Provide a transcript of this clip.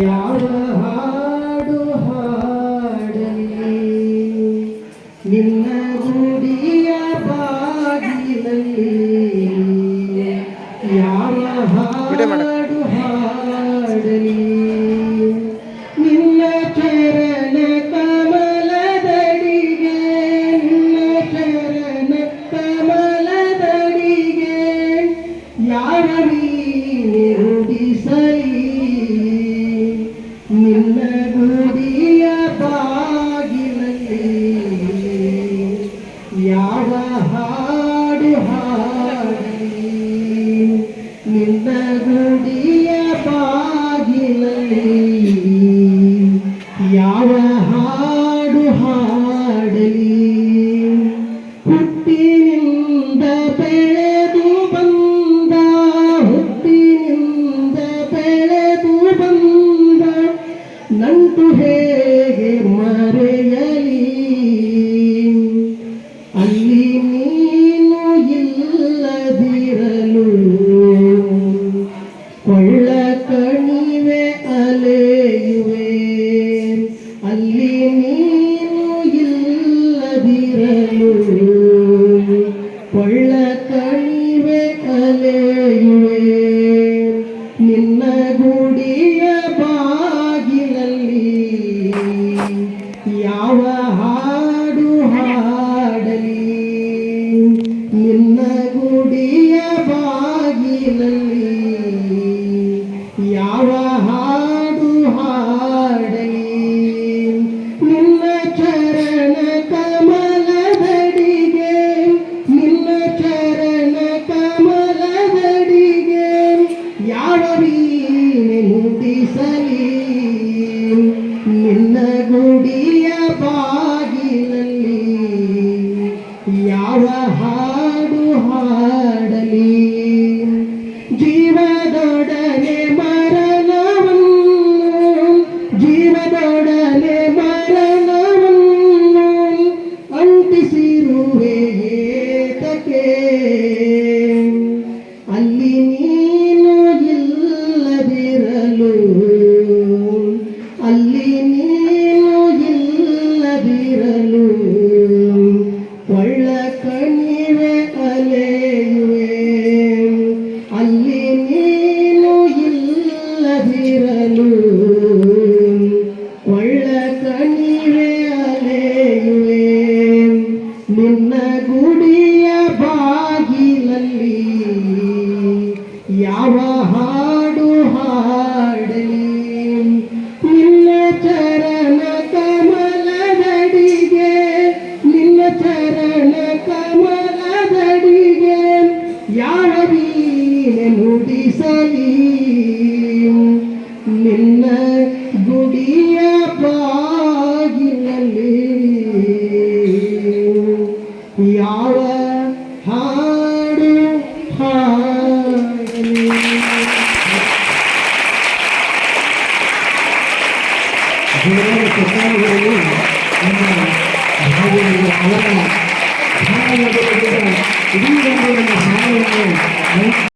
ಯಾವ ಹಾಡು ಹಾಡಲಿ ನಿನ್ನ ಗುಡಿಯ ಬಾಗಿಲಲ್ಲಿ ಯಾವ ಹಾಡು ಹಾಡಲಿ ನಿನ್ನ ಚರಣ ಕಮಲದಡಿಗೆ, ನಿನ್ನ ಚರಣ ಕಮಲದಡಿಗೆ ಯಾರ யாவஹா முடிய తల్లిని ಜೋರಾದ ಚಪ್ಪಾಳೆಗಳು ನಮ್ಮ ಭಾವನೆಯ ಅವರ ಭಾವನೆಯ